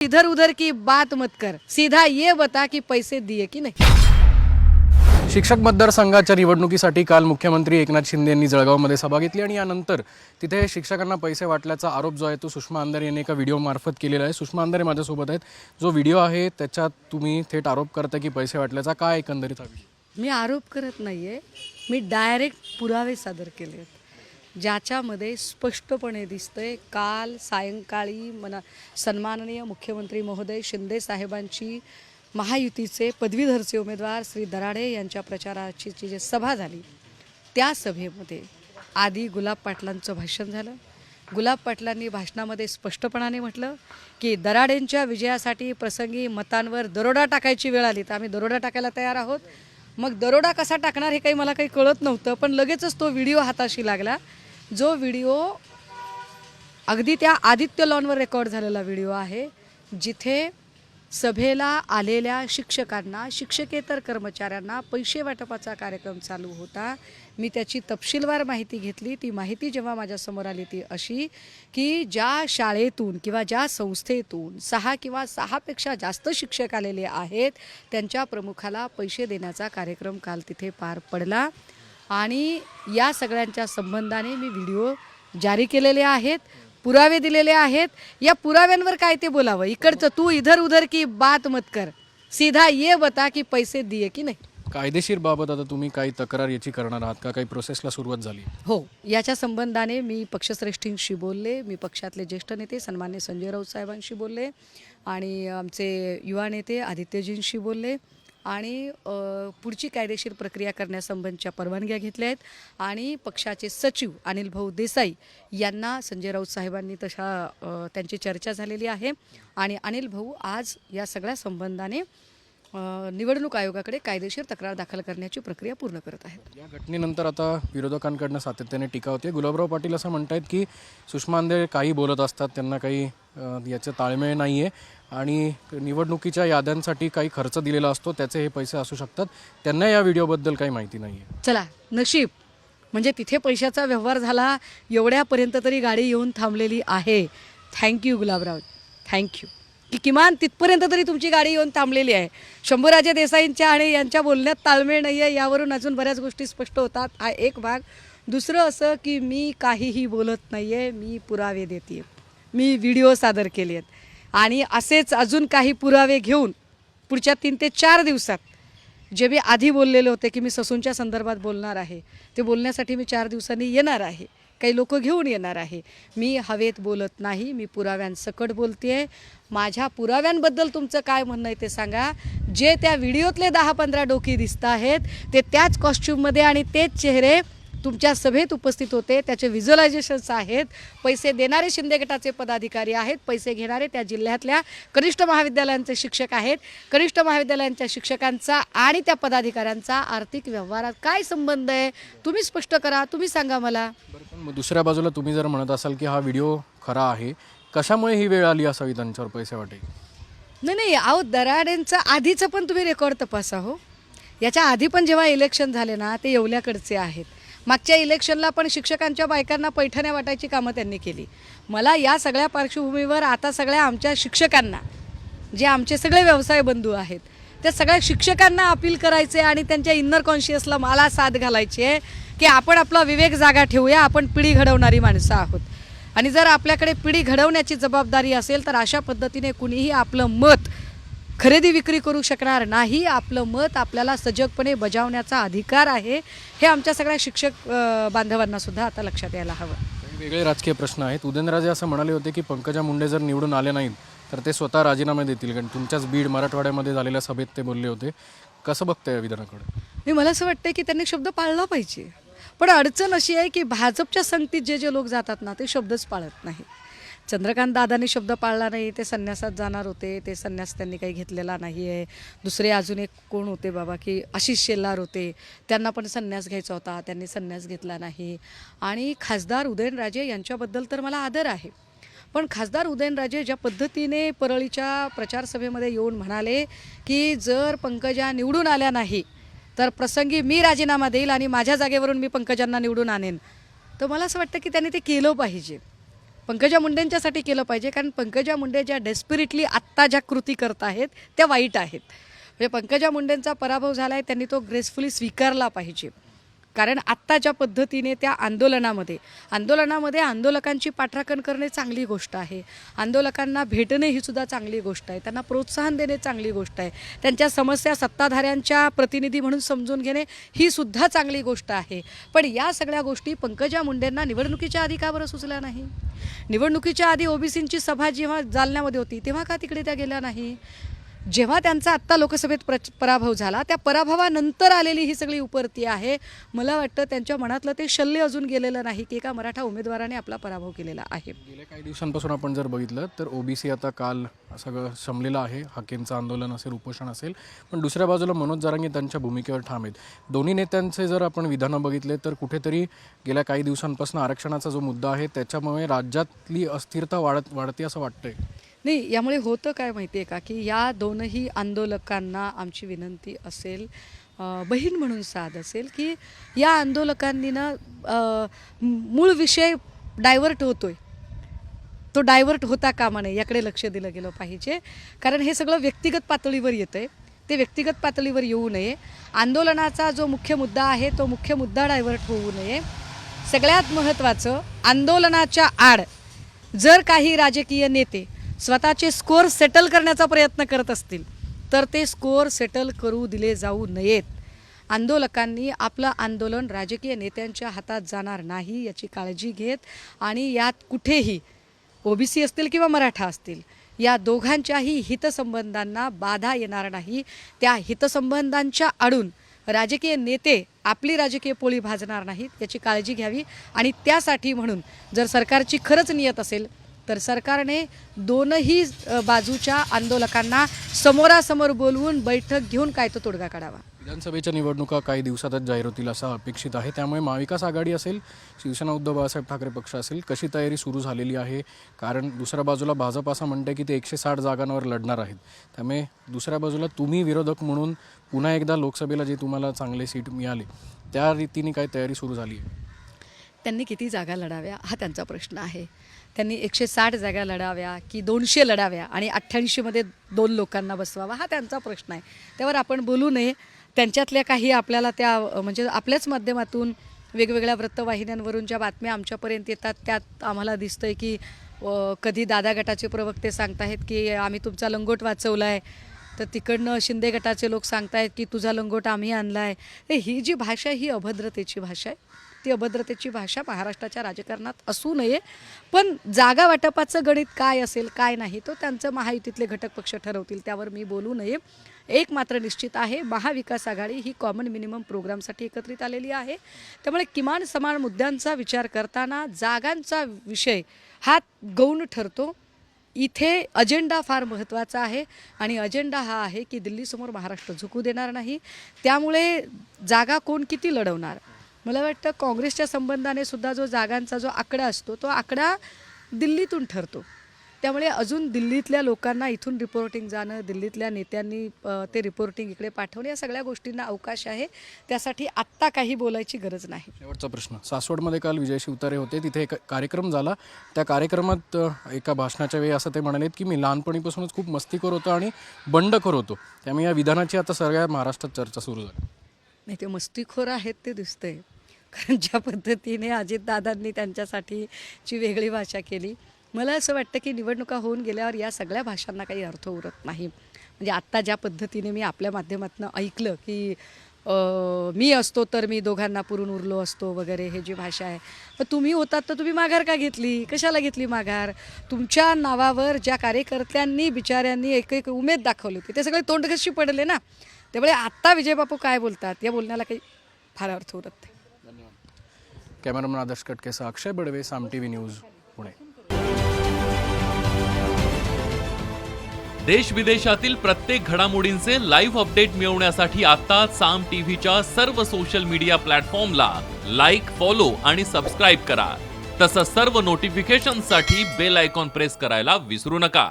इधर उधर की बात मत कर। सीधा ये बता कि पैसे दिए की नहीं। शिक्षक मतदारसंघाच्या निवडणुकीसाठी काल मुख्यमंत्री एकनाथ शिंदे यांनी जळगावमध्ये सभा घेतली आणि यानंतर तिथे शिक्षकांना पैसे वाटल्याचा आरोप जो आहे तो सुषमा अंधारे यांनी एका व्हिडिओ मार्फत केलेला आहे. सुषमा अंधारे माझ्यासोबत आहेत. जो व्हिडिओ आहे त्याच्यात तुम्ही थेट आरोप करता की पैसे वाटल्याचा काय एकंदरीत मी आरोप करत नाहीये. मी डायरेक्ट पुरावे सादर केले आहेत. ज्याच्यामध्ये स्पष्टपणे दिसतंय काल सायंकाळी मना सन्माननीय मुख्यमंत्री महोदय शिंदे साहेबांची महायुतीचे पदवीधरचे उमेदवार श्री दराडे यांच्या प्रचाराची जी सभा झाली त्या सभेमध्ये आधी गुलाब पाटलांचं भाषण झालं. गुलाब पाटलांनी भाषणामध्ये स्पष्टपणाने म्हटलं की दराडेंच्या विजयासाठी प्रसंगी मतांवर दरोडा टाकायची वेळ आली. तर आम्ही दरोडा टाकायला तयार आहोत. मग दरोडा कसा टाकणार हे काही मला काही कळत नव्हतं पण लगेचच तो व्हिडिओ हाताशी लागला. जो व्हिडिओ अगदी त्या आदित्य लॉनवर रेकॉर्ड झालेला व्हिडिओ आहे जिथे सभेला आलेल्या शिक्षकांना शिक्षकेतर कर्मचाऱ्यांना पैसे वाटपाचा कार्यक्रम चालू होता. मी त्याची तपशीलवार माहिती घेतली. ती माहिती जेव्हा माझ्यासमोर आली ती अशी की ज्या शाळेतून किंवा ज्या संस्थेतून सहा किंवा सहापेक्षा जास्त शिक्षक आलेले आहेत त्यांच्या प्रमुखाला पैसे देण्याचा कार्यक्रम काल तिथे पार पडला. आणि या सगळ्यांच्या संबंधाने मी व्हिडिओ जारी केलेले आहेत पुरावे दिलेले आहेत. या पुराव्यांवर काय ते बोलावं? इकडचं तू इधर उधर की बात मत कर. सीधा ये बता की पैसे दिये की नाही. कायदेशीर बाबत आता तुम्ही काही तक्रार याची करणार आहात का? काही प्रोसेसला सुरुवात झाली. हो याच्या संबंधाने मी पक्षश्रेष्ठींशी बोलले मी पक्षातले ज्येष्ठ नेते सन्मान्य संजय राऊत साहेबांशी बोलले आणि आमचे युवा नेते आदित्यजींशी बोलले आणि पुढची कायदेशीर प्रक्रिया करण्यासंबंधीच्या परवानग्या घेतल्या आहेत आणि पक्षाचे सचिव अनिल भाऊ देसाई यांना संजय राऊत साहेबांनी तशा त्यांची चर्चा झालेली आहे आणि अनिल भाऊ आज या सगळ्या संबंधाने निवडणूक आयोगाकडे कायदेशीर तक्रार दाखल करण्याची प्रक्रिया पूर्ण करत आहेत. या घटनेनंतर आता विरोधकांकडनं सातत्याने टीका होते. गुलाबराव पाटील असं म्हणतायत की सुषमा अंधे काही बोलत असतात त्यांना काही याचं ताळमेळ नाही आहे आणि निवडणुकीच्या याद्यांसाठी काही खर्च दिलेला असतो त्याचे हे पैसे असू शकतात. त्यांना या व्हिडिओबद्दल काही माहिती नाही आहे चला नशीब म्हणजे तिथे पैशाचा व्यवहार झाला एवढ्यापर्यंत तरी गाडी येऊन थांबलेली आहे. थँक्यू गुलाबराव. थँक्यू की किमान तिथपर्यंत तरी तुमची गाडी येऊन थांबलेली आहे. शंभूराजे देसाईंच्या आणि यांच्या बोलण्यात ताळमेळ नाही आहे यावरून अजून बऱ्याच गोष्टी स्पष्ट होतात. हा एक भाग. दुसरं असं की मी काहीही बोलत नाही आहे मी पुरावे देते मी व्हिडिओ सादर केले आहेत आणि असेच अजून काही पुरावे घेऊन पुढच्या तीन ते चार दिवसात जे मी आधी बोललेले होते की मी ससूनच्या संदर्भात बोलणार आहे ते बोलण्यासाठी मी चार दिवसांनी येणार आहे. काही लोक घेऊन येणार आहे. मी हवेत बोलत नाही मी पुराव्यांसकट बोलते माझ्या पुराव्यांबद्दल तुमचं काय म्हणणं आहे ते सांगा. जे त्या व्हिडिओतले दहा पंधरा डोकी दिसत आहेत ते त्याच कॉस्ट्यूममध्ये आणि तेच चेहरे तुमच्या सभेत उपस्थित होते. त्याचे व्हिज्युअलायझेशन्स आहेत. पैसे देणारे शिंदे गटाचे पदाधिकारी आहेत. पैसे घेणारे त्या जिल्ह्यातल्या कनिष्ठ महाविद्यालयांचे शिक्षक आहेत. कनिष्ठ महाविद्यालयांच्या शिक्षकांचा आणि त्या पदाधिकाऱ्यांचा आर्थिक व्यवहारात काय संबंध आहे? तुम्ही स्पष्ट करा. तुम्ही सांगा मला. मग दुसऱ्या बाजूला तुम्ही जर म्हणत असाल की हा व्हिडिओ खरा आहे कशामुळे ही वेळ आली असावी त्यांच्यावर पैसे वाटे? नाही नाही अहो दराडेंचं आधीचं पण तुम्ही रेकॉर्ड तपासा हो. याच्या आधी पण जेव्हा इलेक्शन झाले ना ते येवल्याकडचे आहेत. मागच्या इलेक्शनला पण शिक्षकांच्या बायकांना पैठण्या वाटायची कामं त्यांनी केली. मला या सगळ्या पार्श्वभूमीवर आता सगळ्या आमच्या शिक्षकांना जे आमचे सगळे व्यवसाय बंधू आहेत त्या सगळ्या शिक्षकांना अपील करायचे आणि त्यांच्या इन्नर कॉन्शियसला मला साथ घालायची आहे की आपण आपला विवेक जागा ठेवूया आपण पिढी घडवणारी माणसं आहोत. आणि जर आपल्याकडे पिढी घडवण्याची जबाबदारी असेल तर अशा पद्धतीने कुणीही आपलं मत खरेदी विक्री करू शकणार नाही. आपलं मत आपल्याला सजगपणे बजावण्याचा अधिकार आहे. हे आमच्या सगळ्या शिक्षक बांधवांना सुद्धा आता लक्षात यायला हवं. वेगळे राजकीय प्रश्न आहेत. उदयनराजे असं म्हणाले होते की पंकजा मुंडे जर निवडून आले नाहीत तर ते स्वतः राजीनामे देतील कारण तुमच्याच बीड मराठवाड्यामध्ये झालेल्या सभेत ते बोलले होते. कसं बघताय या विधानाकडे? मी मला असं वाटतं की त्यांनी शब्द पाळला पाहिजे. पण अडचण अशी आहे की भाजपच्या संगतीत जे जे लोक जातात ना ते शब्दच पाळत नाही चंद्रकांत दादांनी शब्द पाळला नाही ते संन्यासात जाणार होते ते संन्यास त्यांनी काही घेतलेला नाही आहे दुसरे अजून एक कोण होते बाबा की आशिष शेल्लार होते त्यांना पण संन्यास घ्यायचा होता त्यांनी संन्यास घेतला नाही. आणि खासदार उदयनराजे यांच्याबद्दल तर मला आदर आहे. पण खासदार उदयनराजे ज्या पद्धतीने परळीच्या प्रचारसभेमध्ये येऊन म्हणाले की जर पंकजा निवडून आल्या नाही तर प्रसंगी मी राजीनामा देईल आणि माझ्या जागेवरून मी पंकजांना निवडून आणेन. तर मला असं वाटतं की त्यांनी ते केलं पाहिजे. पंकजा मुंडेंच्यासाठी केलं पाहिजे कारण पंकजा मुंडे ज्या डेस्पिरिटली आत्ता ज्या कृती करत आहेत त्या वाईट आहेत. म्हणजे पंकजा मुंडेंचा पराभव झाला आहे त्यांनी तो ग्रेसफुली स्वीकारला पाहिजे. कारण आत्ता ज्या पद्धतीने त्या आंदोलनामध्ये आंदोलनामध्ये आंदोलकांची पाठराखण करणे चांगली गोष्ट आहे. आंदोलकांना भेटणे ही सुद्धा चांगली गोष्ट आहे. त्यांना प्रोत्साहन देणे चांगली गोष्ट आहे. त्यांच्या समस्या सत्ताधाऱ्यांच्या प्रतिनिधी म्हणून समजून घेणे ही सुद्धा चांगली गोष्ट आहे. पण या सगळ्या गोष्टी पंकजा मुंडेंना निवडणुकीच्या आधी का बरं सुचल्या नाही? निवडणुकीच्या आधी ओबीसींची सभा जेव्हा जालन्यामध्ये होती तेव्हा का तिकडे त्या गेल्या नाही? जेव्हा त्यांचा आत्ता लोकसभेत प्र पराभव झाला त्या पराभवानंतर आलेली ही सगळी उपरती आहे. मला वाटतं त्यांच्या मनातलं ते शल्य अजून गेलेलं नाही की एका मराठा उमेदवाराने आपला पराभव केलेला आहे. गेल्या काही दिवसांपासून आपण जर बघितलं तर ओबीसी आता काल सगळं संपलेलं आहे. हाकेंचं आंदोलन असेल उपोषण असेल पण दुसऱ्या बाजूला मनोज जरांगे त्यांच्या भूमिकेवर ठाम आहेत. दोन्ही नेत्यांचे जर आपण विधानं बघितले तर कुठेतरी गेल्या काही दिवसांपासून आरक्षणाचा जो मुद्दा आहे त्याच्यामुळे राज्यातली अस्थिरता वाढत वाढते असं वाटतंय. नाही यामुळे होतं काय माहिती आहे का की या दोनही आंदोलकांना आमची विनंती असेल बहीण म्हणून साध असेल की या आंदोलकांनी ना मूळ विषय डायव्हर्ट होतोय. तो डायव्हर्ट होता कामा नये याकडे लक्ष दिलं गेलं पाहिजे. कारण हे सगळं व्यक्तिगत पातळीवर येतं आहे ते व्यक्तिगत पातळीवर येऊ नये. आंदोलनाचा जो मुख्य मुद्दा आहे तो मुख्य मुद्दा डायव्हर्ट होऊ नये. सगळ्यात महत्त्वाचं आंदोलनाच्या आड जर काही राजकीय नेते स्वतःचे स्कोअर सेटल करण्याचा प्रयत्न करत असतील तर ते स्कोअर सेटल करू दिले जाऊ नयेत. आंदोलकांनी आपलं आंदोलन राजकीय नेत्यांच्या हातात जाणार नाही याची काळजी घेत आणि यात कुठेही ओबीसी असतील किंवा मराठा असतील या दोघांच्याही हितसंबंधांना बाधा येणार नाही. त्या हितसंबंधांच्या आडून राजकीय नेते आपली राजकीय पोळी भाजणार नाहीत याची काळजी घ्यावी आणि त्यासाठी म्हणून जर सरकारची खरंच नियत असेल तर सरकारने दोनही बाजूच्या आंदोलकांना समोरासमोर बोलवून बैठक घेऊन काय तो तोडगा काढावा. विधानसभेच्या निवडणुका काही दिवसातच जाहीर होतील असं अपेक्षित आहे. त्यामुळे महाविकास आघाडी असेल शिवसेना उद्धव बाळासाहेब ठाकरे पक्ष असेल कशी तयारी सुरू झालेली आहे? कारण दुसऱ्या बाजूला भाजप असं म्हणते की ते एकशे साठ जागांवर लढणार आहेत. त्यामुळे दुसऱ्या बाजूला तुम्ही विरोधक म्हणून पुन्हा एकदा लोकसभेला जे तुम्हाला चांगले सीट मिळाले त्या रीतीने काय तयारी सुरू झाली आहे? त्यांनी किती जागा लढाव्या हा त्यांचा प्रश्न आहे. त्यांनी एकशे साठ जागा लढाव्या की दोनशे लढाव्या आणि अठ्ठ्याऐंशीमध्ये दोन लोकांना बसवावा हा त्यांचा प्रश्न आहे. त्यावर आपण बोलू नये. त्यांच्यातल्या काही आपल्याला त्या म्हणजे आपल्याच माध्यमातून वेगवेगळ्या वृत्तवाहिन्यांवरून ज्या बातम्या आमच्यापर्यंत येतात त्यात आम्हाला दिसतं आहे की कधी दादा गटाचे प्रवक्ते सांगताहेत की आम्ही तुमचा लंगोट वाचवला आहे तर तिकडनं शिंदे गटाचे लोक सांगतायत की तुझा लंगोट आम्ही आणला आहे ही जी भाषा ही अभद्रतेची भाषा आहे. ती अभद्रतेची भाषा महाराष्ट्राच्या राजकारणात असू नये पण जागा वाटपाचं गणित काय असेल काय नाही तो त्यांचं महायुतीतले घटक पक्ष ठरवतील त्यावर मी बोलू नये. एक मात्र निश्चित आहे महाविकास आघाडी ही कॉमन मिनिमम प्रोग्रामसाठी एकत्रित आलेली आहे. त्यामुळे किमान समान मुद्द्यांचा विचार करताना जागांचा विषय हा गौण ठरतो. इथे अजेंडा फार महत्त्वाचा आहे आणि अजेंडा हा आहे की दिल्लीसमोर महाराष्ट्र झुकू देणार नाही. त्यामुळे जागा कोण किती लढवणार? मला वाटतं काँग्रेसच्या संबंधाने सुद्धा जो जागांचा जो आकडा असतो तो आकडा दिल्लीतून ठरतो. त्यामुळे अजून दिल्लीतल्या लोकांना इथून रिपोर्टिंग जाणं दिल्लीतल्या नेत्यांनी ते रिपोर्टिंग इकडे पाठवणे या सगळ्या गोष्टींना अवकाश आहे. त्यासाठी आत्ता काही बोलायची गरज नाही. शेवटचा प्रश्न. सासवडमध्ये काल विजय शिवतारे होते. तिथे एक कार्यक्रम झाला. त्या कार्यक्रमात एका भाषणाच्या वेळी असं ते म्हणालेत की मी लहानपणीपासूनच खूप मस्तीखोर होतो आणि बंडखोर होतो. त्यामुळे या विधानाची आता सगळ्या महाराष्ट्रात चर्चा सुरू झाली. नाही ते मस्तीखोर आहेत ते दिसतंय. कारण ज्या पद्धतीने अजितदादांनी त्यांच्यासाठीची वेगळी भाषा केली. मला असं वाटतं की निवडणुका होऊन गेल्यावर या सगळ्या भाषांना काही अर्थ उरत नाही. म्हणजे आत्ता ज्या पद्धतीने मी आपल्या माध्यमातून ऐकलं की मी असतो तर मी दोघांना पुरून उरलो असतो वगैरे हे जी भाषा आहे. पण तुम्ही होतात तर तुम्ही माघार का घेतली? कशाला घेतली माघार? तुमच्या नावावर ज्या कार्यकर्त्यांनी बिचाऱ्यांनी एक एक उमेद दाखवली होती ते सगळे तोंडघशी पडले ना? त्यामुळे आत्ता विजयबापू काय बोलतात? या बोलण्याला काही फार अर्थ उरत नाही. Cameraman Adarsh कटकेसह Akshay Badve Saam T V news Pune. देश विदेशातील प्रत्येक घडामोडींचे लाईव्ह अपडेट मिळवण्यासाठी आता साम टीव्हीच्या सर्व सोशल मीडिया प्लॅटफॉर्मला लाईक फॉलो आणि सबस्क्राईब करा. तसंच सर्व नोटिफिकेशनसाठी बेल आयकॉन प्रेस करायला विसरू नका.